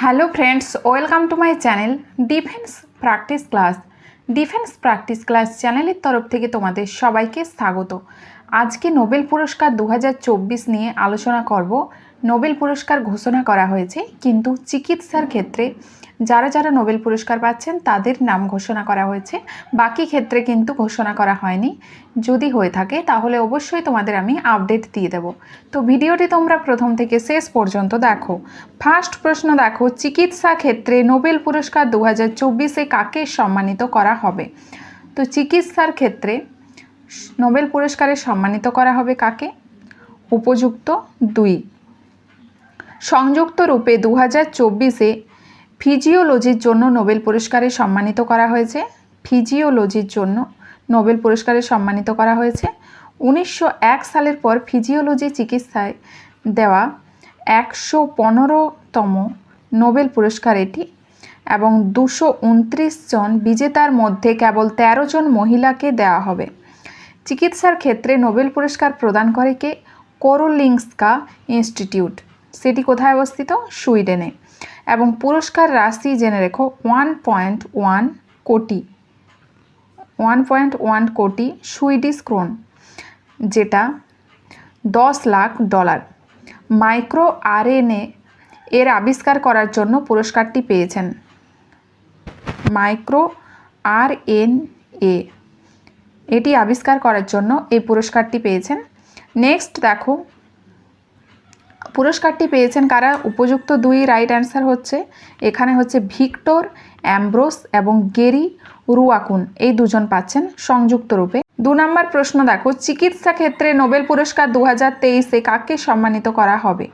Hello friends welcome to my channel defence practice class defence practice class চ্যানেলের তরফ থেকে তোমাদের সবাইকে স্বাগত। আজকে নোবেল পুরস্কার দু হাজার চব্বিশ নিয়ে আলোচনা করব। নোবেল পুরস্কার ঘোষণা করা হয়েছে, কিন্তু চিকিৎসার ক্ষেত্রে যারা যারা নোবেল পুরস্কার পাচ্ছেন তাদের নাম ঘোষণা করা হয়েছে। বাকি ক্ষেত্রে কিন্তু ঘোষণা করা হয়নি। যদি হয়ে থাকে, তাহলে অবশ্যই তোমাদের আমি আপডেট দিয়ে দেব। তো ভিডিওটি তোমরা প্রথম থেকে শেষ পর্যন্ত দেখো। ফার্স্ট প্রশ্ন দেখো, চিকিৎসা ক্ষেত্রে নোবেল পুরস্কার দু হাজার কাকে সম্মানিত করা হবে? তো চিকিৎসার ক্ষেত্রে নোবেল পুরস্কারে সম্মানিত করা হবে কাকে? উপযুক্ত দুই। সংযুক্ত রূপে দু হাজার চব্বিশে ফিজিওলজির জন্য নোবেল পুরস্কারে সম্মানিত করা হয়েছে। ফিজিওলজির জন্য নোবেল পুরস্কারে সম্মানিত করা হয়েছে। উনিশশো এক সালের পর ফিজিওলজি চিকিৎসায় দেওয়া একশো পনেরোতম নোবেল পুরস্কার এটি এবং দুশো উনত্রিশ জন বিজেতার মধ্যে কেবল ১৩ জন মহিলাকে দেওয়া হবে। চিকিৎসার ক্ষেত্রে নোবেল পুরস্কার প্রদান করে কে? কোরোলিংস্কা ইনস্টিটিউট। সেটি কোথায় অবস্থিত? সুইডেনে। এবং পুরস্কার রাশি জেনে রেখো ওয়ান পয়েন্ট ওয়ান কোটি। ওয়ান পয়েন্ট ওয়ান কোটি সুইডিশ ক্রোন, যেটা দশ লাখ ডলার। মাইক্রো আরএনএ এর আবিষ্কার করার জন্য পুরস্কারটি পেয়েছেন। মাইক্রো আর এন এ এটি আবিষ্কার করার জন্য এই পুরস্কারটি পেয়েছেন। নেক্সট দেখো পুরস্কারটি পেয়েছেন কারা? উপযুক্ত দুই রাইট অ্যান্সার হচ্ছে, এখানে হচ্ছে ভিক্টর, অ্যাম্ব্রোস এবং গেরি রুয়াকুন। এই দুজন পাচ্ছেন সংযুক্ত রূপে। দু নম্বর প্রশ্ন দেখো, চিকিৎসা ক্ষেত্রে নোবেল পুরস্কার দু হাজার তেইশে কাকে সম্মানিত করা হবে?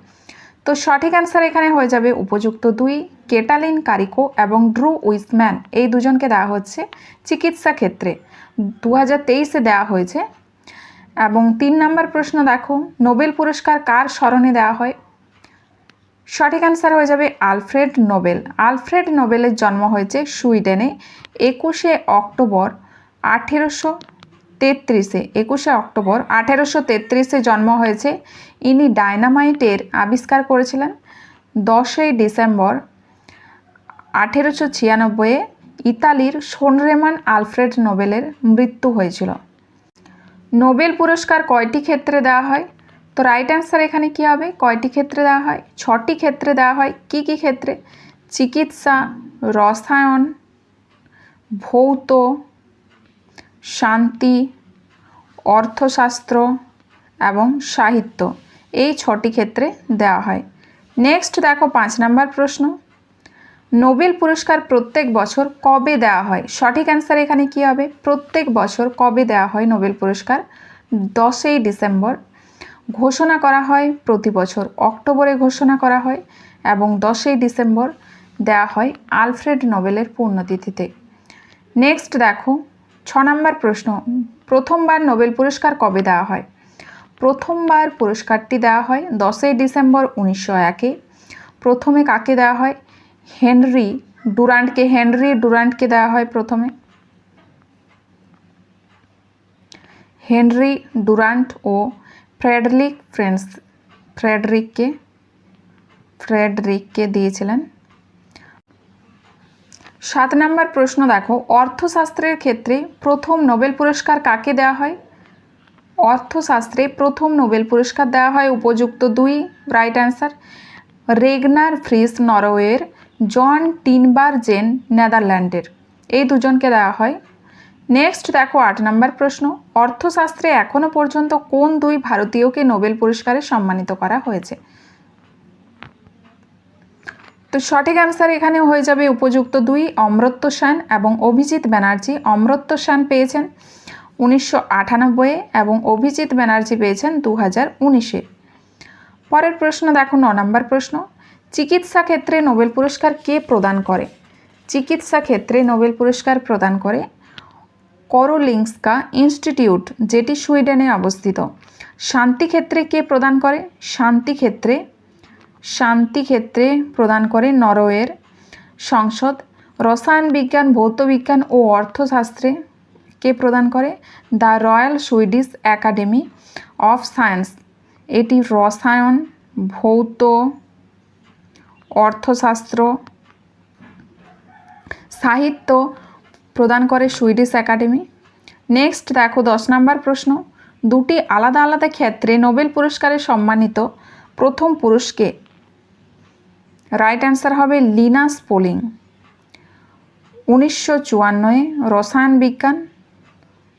তো সঠিক অ্যান্সার এখানে হয়ে যাবে উপযুক্ত দুই, কেটালিন কারিকো এবং ড্রু উইসম্যান। এই দুজনকে দেওয়া হচ্ছে চিকিৎসা ক্ষেত্রে। দু হাজার তেইশে দেওয়া হয়েছে এবং তিন নম্বর প্রশ্ন দেখো, নোবেল পুরস্কার কার স্মরণে দেওয়া হয়? সঠিক অ্যান্সার হয়ে যাবে আলফ্রেড নোবেল। আলফ্রেড নোবেলের জন্ম হয়েছে সুইডেনে একুশে অক্টোবর আঠেরোশো তেত্রিশে। একুশে অক্টোবর আঠেরোশো তেত্রিশে জন্ম হয়েছে। ইনি ডায়নামাইটের আবিষ্কার করেছিলেন। দশই ডিসেম্বর আঠেরোশো ছিয়ানব্বইয়ে ইতালির সোনরেমান আলফ্রেড নোবেলের মৃত্যু হয়েছিল। নোবেল পুরস্কার কয়টি ক্ষেত্রে দেওয়া হয়? তো রাইট অ্যান্সার এখানে কী হবে? কয়টি ক্ষেত্রে দেওয়া হয়? ছটি ক্ষেত্রে দেওয়া হয়। কি কি ক্ষেত্রে? চিকিৎসা, রসায়ন, ভৌত, শান্তি, অর্থশাস্ত্র এবং সাহিত্য। এই ছটি ক্ষেত্রে দেওয়া হয়। নেক্সট দেখো পাঁচ নাম্বার প্রশ্ন। নোবেল পুরস্কার প্রত্যেক বছর কবে দেওয়া হয়? সঠিক অ্যান্সার এখানে কী হবে? প্রত্যেক বছর কবে দেওয়া হয় নোবেল পুরস্কার? দশই ডিসেম্বর। ঘোষণা করা হয় প্রতি বছর অক্টোবরে ঘোষণা করা হয় এবং দশই ডিসেম্বর দেওয়া হয় আলফ্রেড নোবেলের পূর্ণতিথিতে। নেক্সট দেখো, ছ নম্বর প্রশ্ন। প্রথমবার নোবেল পুরস্কার কবে দেওয়া হয়? প্রথমবার পুরস্কারটি দেওয়া হয় দশই ডিসেম্বর উনিশশো একে। প্রথমে কাকে দেওয়া হয়? হেনরি ডুরান্টকে হেনরি ডুরান্টকে দেওয়া হয় প্রথমে। হেনরি ডুরান্ট ও ফ্রেডরিক ফ্রেন্স, ফ্রেডরিককে ফ্রেডরিককে দিয়েছিলেন। সাত নম্বর প্রশ্ন দেখো, অর্থশাস্ত্রের ক্ষেত্রে প্রথম নোবেল পুরস্কার কাকে দেওয়া হয়? অর্থশাস্ত্রে প্রথম নোবেল পুরস্কার দেওয়া হয় উপযুক্ত দুই, রাইট অ্যান্সার, রেগনার ফ্রিস নরওয়ের জন টিনবার জেন নেদারল্যান্ডের। এই দুজনকে দেওয়া হয়। নেক্সট দেখো আট নম্বর প্রশ্ন। অর্থশাস্ত্রে এখনও পর্যন্ত কোন দুই ভারতীয়কে নোবেল পুরস্কারে সম্মানিত করা হয়েছে? তো সঠিক অ্যান্সার এখানে হয়ে যাবে উপযুক্ত দুই অমৃত্য সেন এবং অভিজিৎ ব্যানার্জি। অমৃত্য সেন পেয়েছেন উনিশশো আটানব্বইয়ে এবং অভিজিৎ ব্যানার্জি পেয়েছেন দু হাজার উনিশে পরের প্রশ্ন দেখো ন নম্বর প্রশ্ন। চিকিৎসা ক্ষেত্রে নোবেল পুরস্কার কে প্রদান করে? চিকিৎসা ক্ষেত্রে নোবেল পুরস্কার প্রদান করে করোলিংস্কা ইনস্টিটিউট, যেটি সুইডেনে অবস্থিত। শান্তি ক্ষেত্রে কে প্রদান করে? শান্তি ক্ষেত্রে শান্তি ক্ষেত্রে প্রদান করে নরওয়ের সংসদ। রসায়ন বিজ্ঞান ভৌতবিজ্ঞান ও অর্থশাস্ত্রে কে প্রদান করে? The royal Swedish academy of science. এটি রসায়ন, ভৌত অর্থশাস্ত্র, সাহিত্য প্রদান করে সুইডিশ একাডেমি। নেক্সট দেখো দশ নম্বর প্রশ্ন। দুটি আলাদা আলাদা ক্ষেত্রে নোবেল পুরস্কারে সম্মানিত প্রথম পুরুষকে। রাইট অ্যান্সার হবে লিনাস পোলিং উনিশশো চুয়ান্নয় রসায়ন বিজ্ঞান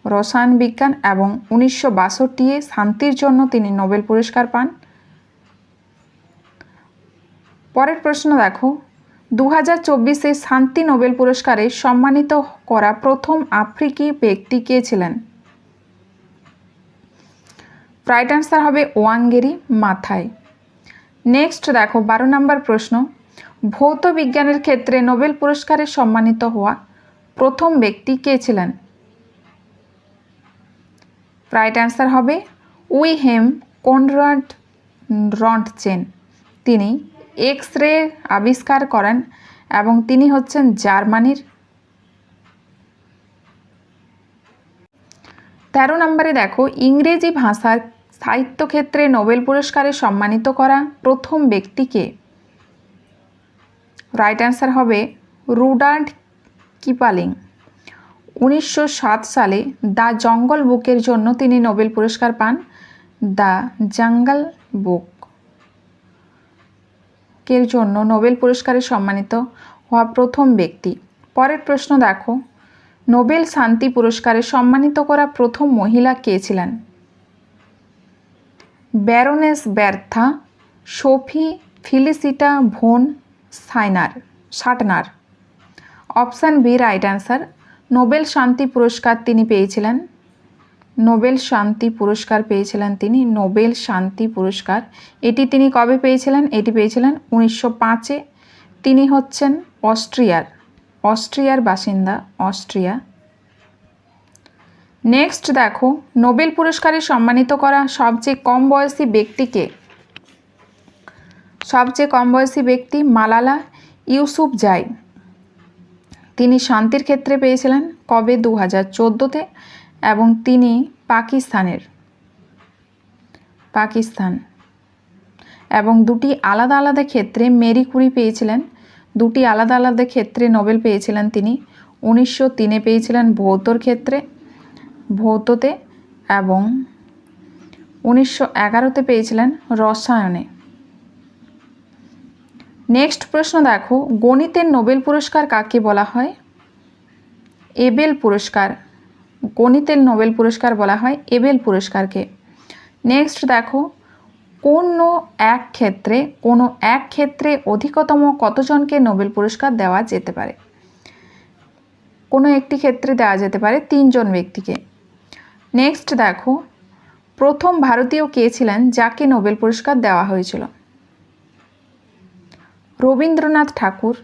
রসায়ন বিজ্ঞান এবং উনিশশো বাষট্টিয়ে শান্তির জন্য তিনি নোবেল পুরস্কার পান। পরের প্রশ্ন দেখো। দু হাজার চব্বিশে শান্তি নোবেল পুরস্কারে সম্মানিত করা প্রথম আফ্রিকি ব্যক্তি কে ছিলেন? রাইট অ্যান্সার হবে ওয়াঙ্গেরি মাথায় নেক্সট দেখো, বারো নম্বর প্রশ্ন। ভৌত বিজ্ঞানের ক্ষেত্রে নোবেল পুরস্কারে সম্মানিত হওয়া প্রথম ব্যক্তি কে ছিলেন? রাইট অ্যান্সার হবে উইহেম কনরাড রন্টচেন তিনি এক্স রে আবিষ্কার করেন এবং তিনি হচ্ছেন জার্মানির তেরো নম্বরে দেখো, ইংরেজি ভাষার সাহিত্য ক্ষেত্রে নোবেল পুরস্কারে সম্মানিত করা প্রথম ব্যক্তিকে রাইট অ্যান্সার হবে রুডার্ড কিপালিং। উনিশশো সাত সালে দ্য জঙ্গল বুকের জন্য তিনি নোবেল পুরস্কার পান দ্য জঙ্গল বুক। এর জন্য নোবেল পুরস্কারে সম্মানিত হওয়া প্রথম ব্যক্তি। পরের প্রশ্ন দেখো। নোবেল শান্তি পুরস্কারে সম্মানিত করা প্রথম মহিলা কে ছিলেন? Baroness Bertha, Sophie Felicita von সাইনার Suttner option B, right answer. Nobel শান্তি পুরস্কার তিনি পেয়েছিলেন নোবেল শান্তি পুরস্কার পেয়েছিলেন তিনি, নোবেল শান্তি পুরস্কার। এটি তিনি কবে পেয়েছিলেন? এটি পেয়েছিলেন উনিশশো পাঁচে। তিনি হচ্ছেন অস্ট্রিয়ার অস্ট্রিয়ার বাসিন্দা, অস্ট্রিয়া। নেক্সট দেখো, নোবেল পুরস্কারে সম্মানিত করা সবচেয়ে কম বয়সী ব্যক্তিকে। সবচেয়ে কম বয়সী ব্যক্তি মালালা ইউসুফ জাই। তিনি শান্তির ক্ষেত্রে পেয়েছিলেন কবে? দু হাজার চোদ্দোতে। এবং তিনি পাকিস্তানের। পাকিস্তান। এবং দুটি আলাদা আলাদা ক্ষেত্রে মেরি কুরি পেয়েছিলেন। দুটি আলাদা আলাদা ক্ষেত্রে নোবেল পেয়েছিলেন তিনি। উনিশশো তিনে পেয়েছিলেন ভৌতর ক্ষেত্রে, ভৌততে এবং উনিশশো এগারোতে পেয়েছিলেন রসায়নে। নেক্সট প্রশ্ন দেখো, গণিতের নোবেল পুরস্কার কাকে বলা হয়? এবেল পুরস্কার। গণিতের নোবেল পুরস্কার বলা হয় এবেল পুরস্কারকে। নেক্সট দেখো, কোনো এক ক্ষেত্রে, কোনো এক ক্ষেত্রে অধিকতম কতজনকে নোবেল পুরস্কার দেওয়া যেতে পারে? কোনো একটি ক্ষেত্রে দেওয়া যেতে পারে তিনজন ব্যক্তিকে। নেক্সট দেখো, প্রথম ভারতীয় কে ছিলেন যাকে নোবেল পুরস্কার দেওয়া হয়েছিল? রবীন্দ্রনাথ ঠাকুর।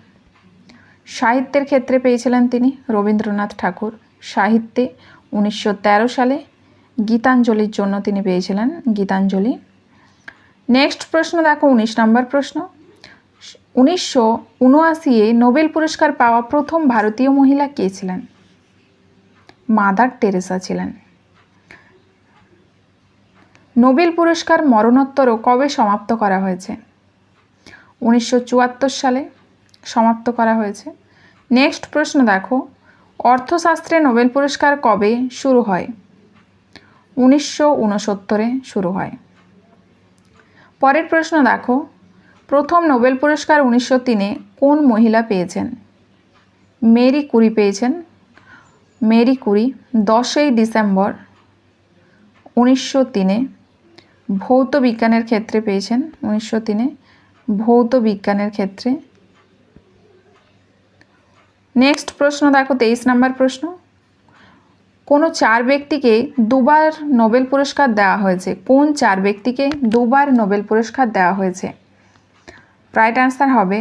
সাহিত্যের ক্ষেত্রে পেয়েছিলেন তিনি রবীন্দ্রনাথ ঠাকুর। সাহিত্যে উনিশশো তেরো সালে গীতাঞ্জলির জন্য তিনি পেয়েছিলেন গীতাঞ্জলি। নেক্সট প্রশ্ন, দেখো উনিশ নম্বর প্রশ্ন। উনিশশো উনআশিয়ে নোবেল পুরস্কার পাওয়া প্রথম ভারতীয় মহিলা কে ছিলেন? মাদার টেরেসা ছিলেন। নোবেল পুরস্কার মরণোত্তরও কবে সমাপ্ত করা হয়েছে? উনিশশো চুয়াত্তর সালে সমাপ্ত করা হয়েছে। নেক্সট প্রশ্ন, দেখো অর্থশাস্ত্রে নোবেল পুরস্কার কবে শুরু হয়? উনিশশো উনসত্তরে শুরু হয়। পরের প্রশ্ন দেখো, প্রথম নোবেল পুরস্কার উনিশশো তিনে কোন মহিলা পেয়েছেন? মেরি কুরি পেয়েছেন। মেরি কুরি দশই ডিসেম্বর উনিশশো তিনে। ভৌত বিজ্ঞানের ক্ষেত্রে পেয়েছেন উনিশশো তিনে। ভৌত বিজ্ঞানের ক্ষেত্রে নেক্সট প্রশ্ন দেখো, তেইশ নাম্বার প্রশ্ন। কোনো চার ব্যক্তিকে দুবার নোবেল পুরস্কার দেওয়া হয়েছে? কোন চার ব্যক্তিকে দুবার নোবেল পুরস্কার দেওয়া হয়েছে? রাইট অ্যান্সার হবে।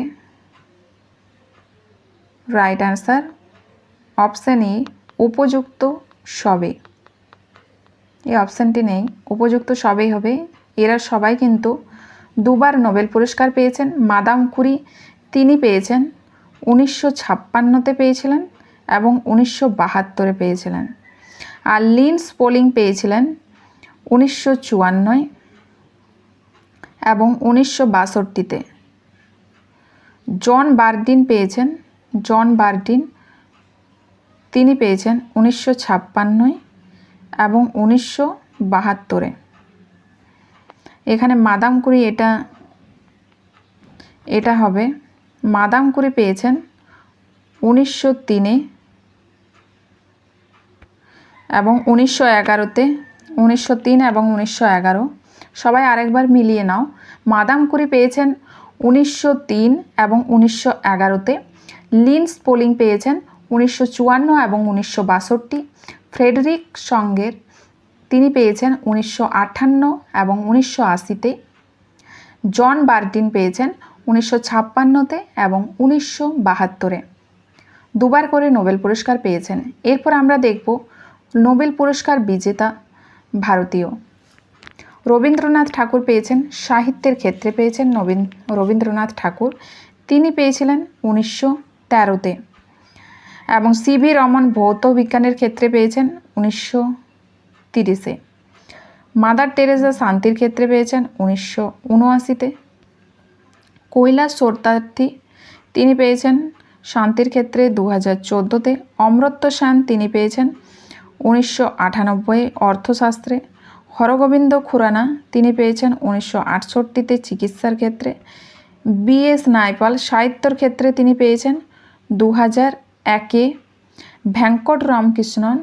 রাইট অ্যান্সার অপশান ই উপযুক্ত সবে। এই অপশানটি নেই। উপযুক্ত সবেই হবে। এরা সবাই কিন্তু দুবার নোবেল পুরস্কার পেয়েছেন। মাদাম কুরি তিনি পেয়েছেন। উনিশশো ছাপ্পান্নতে পেয়েছিলেন এবং উনিশশো বাহাত্তরে পেয়েছিলেন। আর লিন্স পোলিং পেয়েছিলেন উনিশশো চুয়ান্নয় এবং উনিশশো বাষট্টিতে। জন বার্ডিন পেয়েছেন, জন বার্ডিন, তিনি পেয়েছেন উনিশশো ছাপ্পান্নয় এবং উনিশশো বাহাত্তরে। এখানে মাদাম কুড়ি এটা এটা হবে মাদাম কুড়ি পেয়েছেন উনিশশো তিনে এবং উনিশশো এগারোতে, উনিশশো তিন এবং উনিশশো এগারো। সবাই আরেকবার মিলিয়ে নাও। মাদাম কুড়ি পেয়েছেন উনিশশো তিন এবং উনিশশো এগারোতে। লিন্স পোলিং পেয়েছেন উনিশশো চুয়ান্ন এবং উনিশশো বাষট্টি। ফ্রেডরিক সঙ্গের তিনি পেয়েছেন উনিশশো আটান্ন এবং উনিশশো আশিতে। জন বার্টিন পেয়েছেন উনিশশো ছাপ্পান্নতে এবং উনিশশো বাহাত্তরে। দুবার করে নোবেল পুরস্কার পেয়েছেন। এরপর আমরা দেখব নোবেল পুরস্কার বিজেতা ভারতীয়। রবীন্দ্রনাথ ঠাকুর পেয়েছেন, সাহিত্যের ক্ষেত্রে পেয়েছেন নবীন, রবীন্দ্রনাথ ঠাকুর। তিনি পেয়েছিলেন উনিশশো তেরোতে। এবং সিভি রমন ভৌত বিজ্ঞানের ক্ষেত্রে পেয়েছেন উনিশশো তিরিশে। মাদার টেরেসা শান্তির ক্ষেত্রে পেয়েছেন উনিশশো উনআশিতে। কৈলাস সত্যার্থী তিনি পেয়েছেন শান্তির ক্ষেত্রে দু হাজার চোদ্দোতে। অমরত্ব সেন তিনি পেয়েছেন উনিশশো আটানব্বই অর্থশাস্ত্রে। হরগোবিন্দ খুরানা তিনি পেয়েছেন উনিশশো আটষট্টিতে চিকিৎসার ক্ষেত্রে। বিএস নাইপাল সাহিত্যর ক্ষেত্রে তিনি পেয়েছেন দু হাজার একে। ভেঙ্কট রামকৃষ্ণন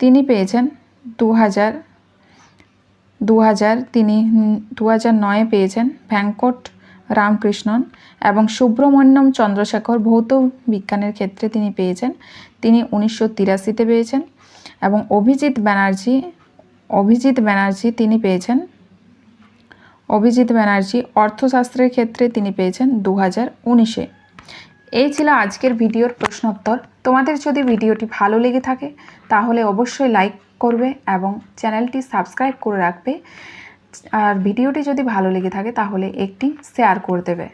তিনি পেয়েছেন দু হাজার দু হাজার তিনি দু হাজার নয়ে পেয়েছেন ভেঙ্কট রামকৃষ্ণন এবং সুব্রমণ্যম চন্দ্রশেখর ভৌত বিজ্ঞানের ক্ষেত্রে তিনি পেয়েছেন। তিনি উনিশশো তিরাশিতে পেয়েছেন এবং অভিজিৎ ব্যানার্জি অভিজিৎ ব্যানার্জি তিনি পেয়েছেন। অভিজিৎ ব্যানার্জি অর্থশাস্ত্রের ক্ষেত্রে তিনি পেয়েছেন দু হাজার উনিশে। এই ছিল আজকের ভিডিওর প্রশ্নোত্তর। তোমাদের যদি ভিডিওটি ভালো লেগে থাকে, তাহলে অবশ্যই লাইক করবে এবং চ্যানেলটি সাবস্ক্রাইব করে রাখবে। আর ভিডিওটি যদি ভালো লেগে থাকে তাহলে একটি শেয়ার করে দেবে।